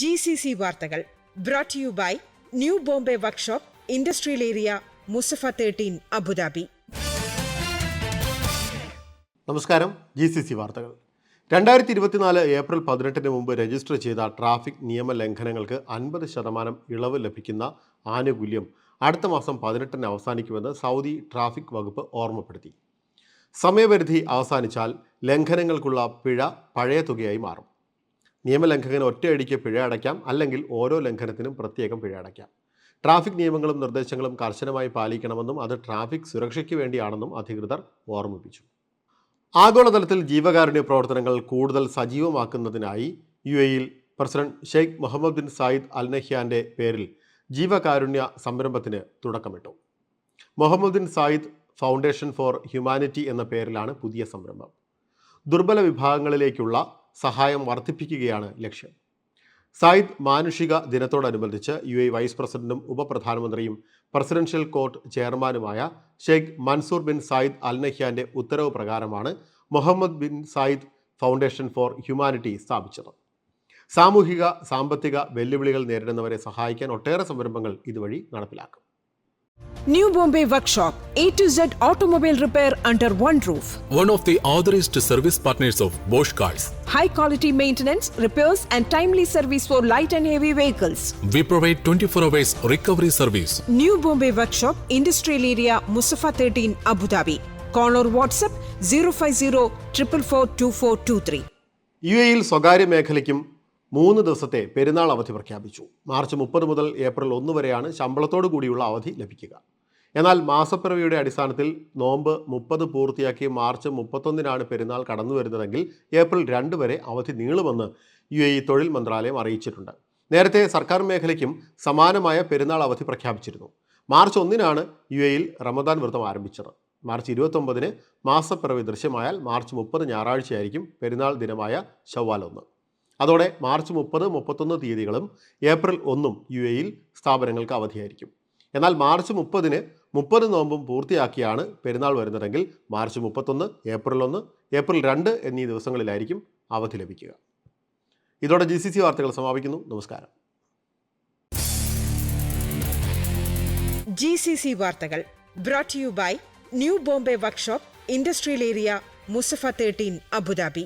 G C C വാർത്തകൾ brought you by new Bombay workshop industrial area Musaffah thirteen Abu Dhabi നമസ്കാരം. G C C വാർത്തകൾ. രണ്ടായിരത്തി ഇരുപത്തിനാല് April പതിനെട്ടിന് മുമ്പ് രജിസ്റ്റർ ചെയ്ത ട്രാഫിക് നിയമ ലംഘനങ്ങൾക്ക് അൻപത് ശതമാനം ഇളവ് ലഭിക്കുന്ന ആനുകൂല്യം അടുത്ത മാസം പതിനെട്ടിന് അവസാനിക്കുമെന്ന് സൗദി ട്രാഫിക് വകുപ്പ് ഓർമ്മപ്പെടുത്തി. സമയപരിധി അവസാനിച്ചാൽ ലംഘനങ്ങൾക്കുള്ള പിഴ പഴയ തുകയായി മാറും. നിയമലംഘകന് ഒറ്റയടിക്ക് പിഴ അടയ്ക്കാം അല്ലെങ്കിൽ ഓരോ ലംഘനത്തിനും പ്രത്യേകം പിഴ അടയ്ക്കാം. ട്രാഫിക് നിയമങ്ങളും നിർദ്ദേശങ്ങളും കർശനമായി പാലിക്കണമെന്നും അത് ട്രാഫിക് സുരക്ഷയ്ക്ക് വേണ്ടിയാണെന്നും അധികൃതർ ഓർമ്മിപ്പിച്ചു. ആഗോളതലത്തിൽ ജീവകാരുണ്യ പ്രവർത്തനങ്ങൾ കൂടുതൽ സജീവമാക്കുന്നതിനായി യു എയിൽ president Sheikh Mohammed bin Zayed Al നഹ്യാന്റെ പേരിൽ ജീവകാരുണ്യ സംരംഭത്തിന് തുടക്കമിട്ടു. Mohammed bin Zayed foundation for humanity എന്ന പേരിലാണ് പുതിയ സംരംഭം. ദുർബല വിഭാഗങ്ങളിലേക്കുള്ള സഹായം വർദ്ധിപ്പിക്കുകയാണ് ലക്ഷ്യം. സായിദ് മാനുഷിക ദിനത്തോടനുബന്ധിച്ച് യു എ വൈസ് പ്രസിഡന്റും ഉപപ്രധാനമന്ത്രിയും പ്രസിഡൻഷ്യൽ കോർട്ട് ചെയർമാനുമായ Sheikh Mansour bin Zayed Al നഹ്യാന്റെ ഉത്തരവ് പ്രകാരമാണ് Mohammed bin Zayed foundation for humanity സ്ഥാപിച്ചത്. സാമൂഹിക സാമ്പത്തിക വെല്ലുവിളികൾ നേരിടുന്നവരെ സഹായിക്കാൻ ഒട്ടേറെ സംരംഭങ്ങൾ ഇതുവഴി നടപ്പിലാക്കും. New Bombay Workshop, A to Z automobile repair under one roof. one of the authorized service partners of Bosch Cars. high quality maintenance, repairs, and timely service for light and heavy vehicles. We provide 24 hours recovery service. New Bombay Workshop, Industrial Area, Musafa 13, Abu Dhabi. Call or WhatsApp 050 444 U എയിൽ സ്വകാര്യ മേഖലയ്ക്കും മൂന്ന് ദിവസത്തെ പെരുന്നാൾ അവധി പ്രഖ്യാപിച്ചു March മുപ്പത് മുതൽ ഏപ്രിൽ ഒന്ന് വരെയാണ് ശമ്പളത്തോടു കൂടിയുള്ള അവധി ലഭിക്കുക എന്നാൽ മാസപ്പിറവിയുടെ അടിസ്ഥാനത്തിൽ നോമ്പ് മുപ്പത് പൂർത്തിയാക്കി മാർച്ച് മുപ്പത്തൊന്നിനാണ് പെരുന്നാൾ കടന്നു വരുന്നതെങ്കിൽ ഏപ്രിൽ രണ്ട് വരെ അവധി നീളുമെന്ന് യു എ തൊഴിൽ മന്ത്രാലയം അറിയിച്ചിട്ടുണ്ട്. നേരത്തെ സർക്കാർ മേഖലയ്ക്കും സമാനമായ പെരുന്നാൾ അവധി പ്രഖ്യാപിച്ചിരുന്നു. മാർച്ച് ഒന്നിനാണ് യു എയിൽ റമദാൻ വ്രതം ആരംഭിച്ചത്. മാർച്ച് ഇരുപത്തൊമ്പതിന് മാസപ്പിറവി ദൃശ്യമായാൽ മാർച്ച് മുപ്പത് ഞായറാഴ്ചയായിരിക്കും പെരുന്നാൾ ദിനമായ ഷവ്വാൽ ഒന്ന്. അതോടെ മാർച്ച് മുപ്പത് മുപ്പത്തൊന്ന് തീയതികളും ഏപ്രിൽ ഒന്നും യു എയിൽ സ്ഥാപനങ്ങൾക്ക് അവധിയായിരിക്കും. എന്നാൽ മാർച്ച് മുപ്പതിന് മുപ്പത് നോമ്പും പൂർത്തിയാക്കിയാണ് പെരുന്നാൾ വരുന്നതെങ്കിൽ മാർച്ച് മുപ്പത്തൊന്ന് ഏപ്രിൽ ഒന്ന് ഏപ്രിൽ രണ്ട് എന്നീ ദിവസങ്ങളിലായിരിക്കും അവധി ലഭിക്കുക. ഇതോടെ ജി വാർത്തകൾ സമാപിക്കുന്നു. നമസ്കാരം. ജി സി സി വാർത്തകൾ brought you by new Bombay workshop industrial area Musaffah thirteen Abu Dhabi